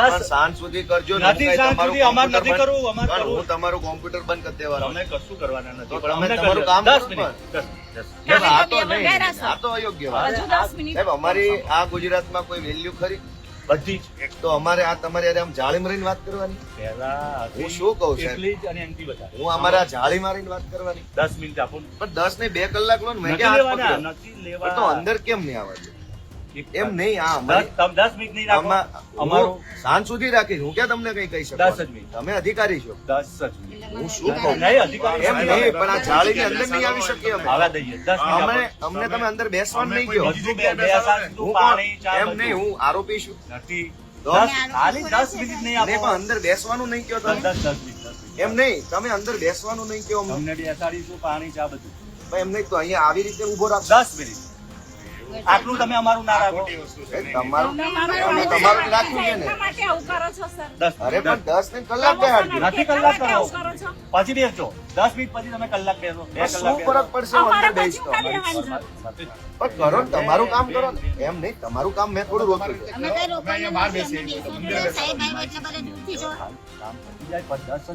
પણ સાંજ સુધી કરજો નથી સાંજ સુધી અમારે કોમ્પ્યુટર નથી કરવું, બંધ- અમારે કરવું. હું તમારું કોમ્પ્યુટર બંધ કરી દેવાનો અમે કશું કરવાના નથી પણ અમે તમારું કામ દસ કરો મિનિટ પણ. દસ, દસ. સાહેબ, આ તો નહીં આ તો અયોગ્ય વાત. સાહેબ અમારી આ ગુજરાતમાં કોઈ વેલ્યુ ખરી? બધી જ. એક તો અમારે આ તમારે આમ જાળી મારીને વાત કરવાની. પહેલા હું શું કહું છું એટલી જ અને એમથી વધારે. હું અમારા જાળી મારીને વાત કરવાની. દસ મિનિટ આપો ને. પણ દસ ને બે કલાક લો ને મેં નથી લેવાના નથી લેવા તો અંદર કેમ નહીં આવવા દે? એમ નહીં આ દસ દસ મિનિટ નહીં અમારું સાંજ સુધી રાખીશ હું ક્યાં તમને કઈ કહી દસ જ મિનિટ. તમે અધિકારી છો. દસ જ મિનિટ. હું શું કહું? નહીં અધિકારી એમ નહીં પણ આ જાળીની અંદર નહીં આવી શકીએ અમે. આવા દઈએ દસ અમે અમને તમે અંદર બેસવાનું નહીં કહો. બધું બે- બે સાંજ હું તું પાણી ચા એમ નહીં હું આરોપી છું. નથી. દસ ખાલી દસ મિનિટ નહીં પણ અંદર બેસવાનું નહીં કહો તમે. દસ દસ મિનિટ એમ નહીં તમે અંદર બેસવાનું નહીં કહો અમને. બેસાડીશું પાણી ચા બધું. એમ નહીં તો અહીંયા આવી રીતે ઊભો રાખ દસ મિનિટ. આટલું તમે અમારું ના રાખો. તમારું તમારું રાખવું છે ને. અરે પણ દસ ને કલાક બેહાડજો. નથી કલાક કરો. પછી બેસજો. દસ મિનિટ પછી તમે કલાક બેસો. બે કલાક ફરક પડશે છે. સાથે જ. પણ કરો ને તમારું કામ કરો ને. એમ નહીં તમારું કામ મેં થોડું રોક્યું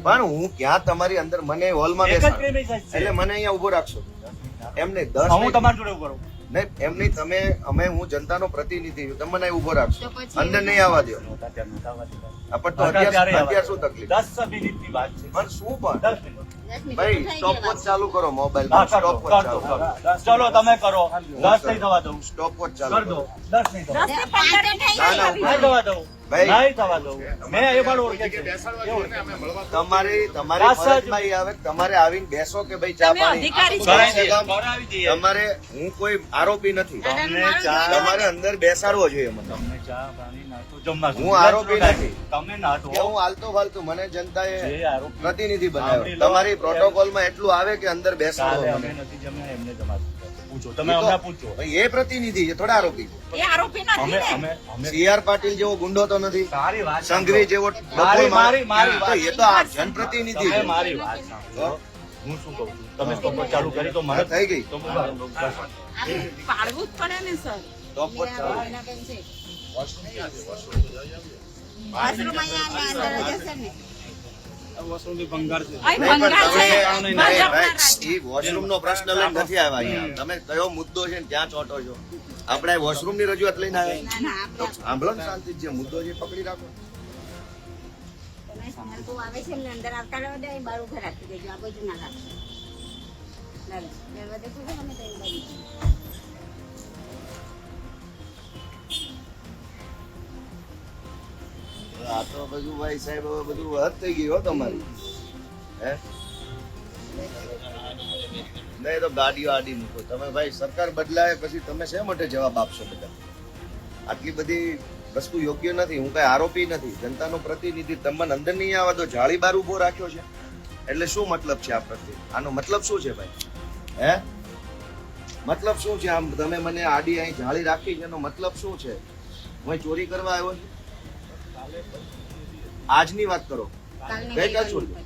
પણ હું ક્યાં તમારી અંદર મને હોલમાં બેસા. એટલે મને અહીંયા ઊભો રાખશો. એમને એમ નહીં દસ હું તમારી જોડે ઊભો રહું. નહીં એમ નહીં તમે અમે હું જનતાનો પ્રતિનિધિ છું. તમે મને ઊભો રાખશો. અંદર નહીં આવવા દો પણ તો અત્યાર શું તકલીફ? દસ મિનિટની વાત છે. પણ શું પણ? ભાઈ સ્ટોપ વોચ ચાલુ કરો મોબાઈલ સ્ટોપ વોચ ચાલુ ચલો તમે કરો. દસ નહીં થવા દઉં. સ્ટોપ વોચ ચાલુ કરો દસ નહીં થવા ના, ના, ઊભા થવા દઉં. તમારી આવે આવીને બેસો કે ભાઈ ચા પાણી હું કોઈ આરોપી નથી. તમને ચા તમારે અંદર બેસાડવો જોઈએ મને. હું આરોપી નથી. તમે હું હાલતો ફાલતો મને જનતાએ જે આરોપી પ્રતિનિધિ બનાવ્યો. તમારી પ્રોટોકોલમાં એટલું આવે કે અંદર બેસાડો અમે નથી જમ્યા એમને જમાડું. પૂછો. તમે એ પૂછો. એ પ્રતિનિધિ છે થોડા આરોપી છે. એ આરોપી નથી અમે અમે અમે પાટીલ જેવો ગુંડો તો નથી. સારી વાત સંઘવી જેવો મારી- મારી- મારી વાત. એ તો આ જનપ્રતિનિધિ છે. મારી વાત સાંભળો. હું. શું કહું છું? તમે સ્ટોપ ચાલુ કરી તો મને થઈ ગઈ. તો પાડવું જ પડે ને સર. સ્ટોપ વોચ ચાલુ. વોશરૂમ અહીંયા અંદર જ હશે ને. અહીં નહીં, ભંગાર છે. વોશરૂમ નો પ્રશ્ન લઈને નથી આવ્યા અહીંયા. તમે કયો મુદ્દો છે ને ક્યાં ચોંટો છો? આપણે વોશરૂમની રજૂઆત લઈને આવ્યા સાંભળો ને શાંતિ જે મુદ્દો છે પકડી રાખો. આવે છે ને અંદર આવતા રહો તો એ બહાર ઊભા દેજો આ બાજુ ના રાખશો તો તો બધું ભાઈ સાહેબ, હવે બધું હદ થઈ ગયું હો તમારી. હે? નહીં તો ગાડીઓ આડી મૂકો. તમે ભાઈ સરકાર બદલાય પછી તમે શા માટે જવાબ આપશો બધા? આટલી બધી વસ્તુ યોગ્ય નથી. હું કઈ આરોપી નથી. જનતાનો પ્રતિનિધિ તમને અંદર નહીં આવવા દો. જાળી બાર ઊભો રાખ્યો છે. એટલે શું મતલબ છે આ પ્રત્યે? આનો મતલબ શું છે ભાઈ? હે? મતલબ શું છે? આમ તમે મને આડી અહીં જાળી રાખી છે, એનો મતલબ શું છે? હું ચોરી કરવા આવ્યો છું? આજની વાત કરો. ગઈકાલ ગઈ છોડી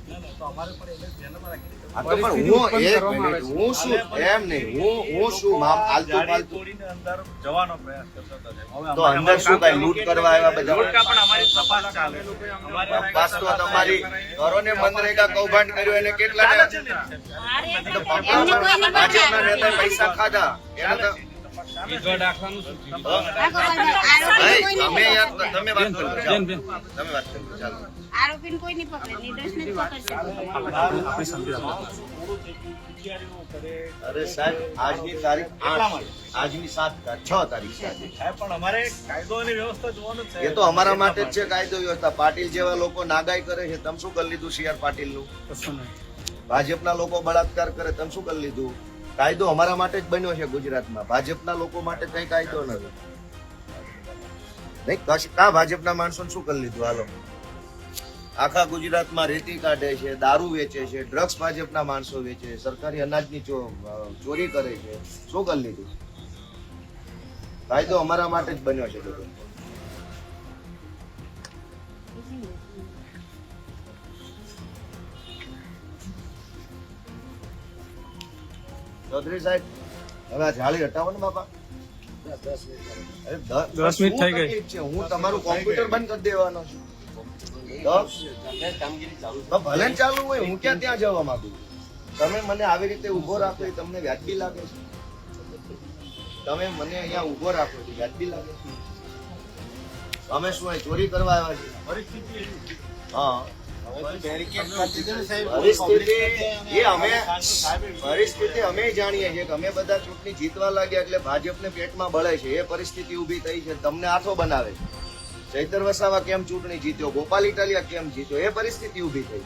આ તો પણ હું એક મિનિટ હું શું એમ નહીં હું હું શું મામ આલતુ અંદર જવાનો પ્રયાસ કરતા હતા. તો અંદર શું કઈ લૂંટ કરવા આવ્યા બધા? લૂંટકા પણ અમારી તપાસ ચાલે તપાસ તો તમારી કરો ને મનરેગા કૌભાંડ કર્યું એને કેટલા પૈસા ખાધા. એને તો તમે યાર તમે વાત કરો. તમે વાત કરો. ચાલો આરોપીને કોઈ નહીં પકડે નિર્દોષને જ પકડશે. અરે સાહેબ આજની તારીખ આજની સાત છ તારીખ પણ અમારે કાયદો અને વ્યવસ્થા જોવાનું છે. એ તો અમારા માટે જ છે કાયદો વ્યવસ્થા. પાટીલ જેવા લોકો નાગાઈ કરે છે તમે શું કરી લીધું સીઆર પાટીલનું ભાજપના લોકો બળાત્કાર કરે તમે શું કરી લીધું? કાયદો અમારા માટે જ બન્યો છે ગુજરાતમાં. ભાજપના લોકો માટે કઈ કાયદો નથી. નહીં કા ભાજપના માણસો શું કરી લીધું? હાલો. આખા ગુજરાતમાં રેતી કાઢે છે દારૂ વેચે છે ડ્રગ્સ ભાજપના માણસો વેચે છે સરકારી અનાજની ચોરી કરે છે. શું કરી લીધું? કાયદો અમારા માટે જ બન્યો છે બધો. ચૌધરી સાહેબ હવે આ જાળી હટાવો ને બાપા. દસ મિનિટ થઈ ગઈ. છે? હું તમારું કોમ્પ્યુટર બંધ કરી દેવાનો છું. ભલે ચાલુ હોય હું ક્યાં ત્યાં જવા માંગુ? તમે મને આવી રીતે ઊભો રાખો એ તમને વ્યાજબી લાગે છે? તમે મને અહીંયા ઊભો રાખો એ વ્યાજબી લાગે છે? અમે શું અહીં ચોરી કરવા આવ્યા છે. હા. પરિસ્થિતિ એ અમે પરિસ્થિતિ અમે જાણીએ છીએ કે અમે બધા ચૂંટણી જીતવા લાગ્યા એટલે ભાજપને પેટમાં બળે છે. એ પરિસ્થિતિ ઊભી થઈ છે. તમને આથો બનાવે છે. ચૈતર વસાવા કેમ ચૂંટણી જીત્યો? ગોપાલ ઇટાલિયા કેમ જીત્યો? એ પરિસ્થિતિ ઊભી થઈ.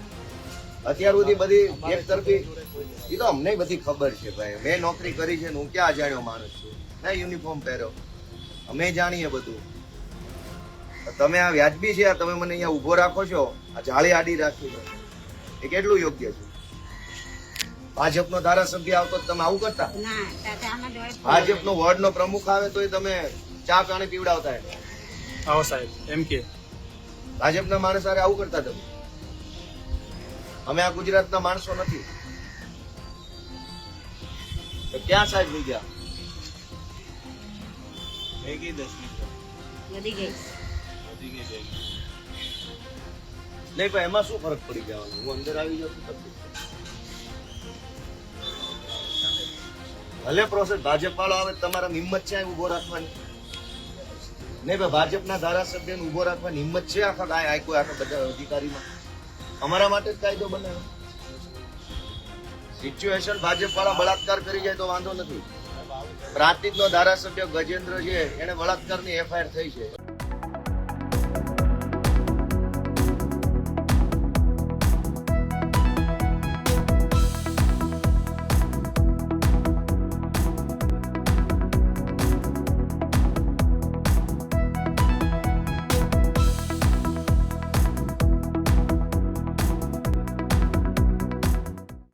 અત્યાર સુધી બધી એક તરફી એ તો અમને બધી ખબર છે ભાઈ. મેં નોકરી કરી છે હું ક્યાં અજાણ્યો માણસ છું? ના યુનિફોર્મ પહેર્યો. અમે જાણીએ બધું. તમે આ વ્યાજબી છે આ તમે મને અહીંયા ઊભો રાખો છો આ જાળી આડી રાખી છે. એ કેટલું યોગ્ય છે? ભાજપનો ધારાસભ્ય આવતો તમે આવું કરતા? ભાજપનો વોર્ડનો પ્રમુખ આવે તો એ તમે ચા પાણી પીવડાવતા. આવો સાહેબ એમ કે. ભાજપના માણસ હારે આવું કરતા તમે? અમે આ ગુજરાતના માણસો નથી. તો ક્યાં સાહેબ લઈ ગયા? વધી ગઈ. નહીં પણ એમાં શું ફરક પડી જવાનો હું અંદર આવી જાઉં ભલે પ્રોસેસ ભાજપ વાળો આવે તમારા હિંમત છે ઊભો રાખવાની? નહીં, ભાઈ, ભાજપના ધારાસભ્યને ઊભો રાખવાની હિંમત છે આખા કાંઈ કોઈ આખા બધા અધિકારીમાં? અમારા માટે જ કાયદો બનાવ્યો સિચ્યુએશન ભાજપ વાળા બળાત્કાર કરી જાય તો વાંધો નથી. પ્રાંતિજનો ધારાસભ્ય ગજેન્દ્ર છે, એને બળાત્કારની એફઆઈઆર થઈ છે.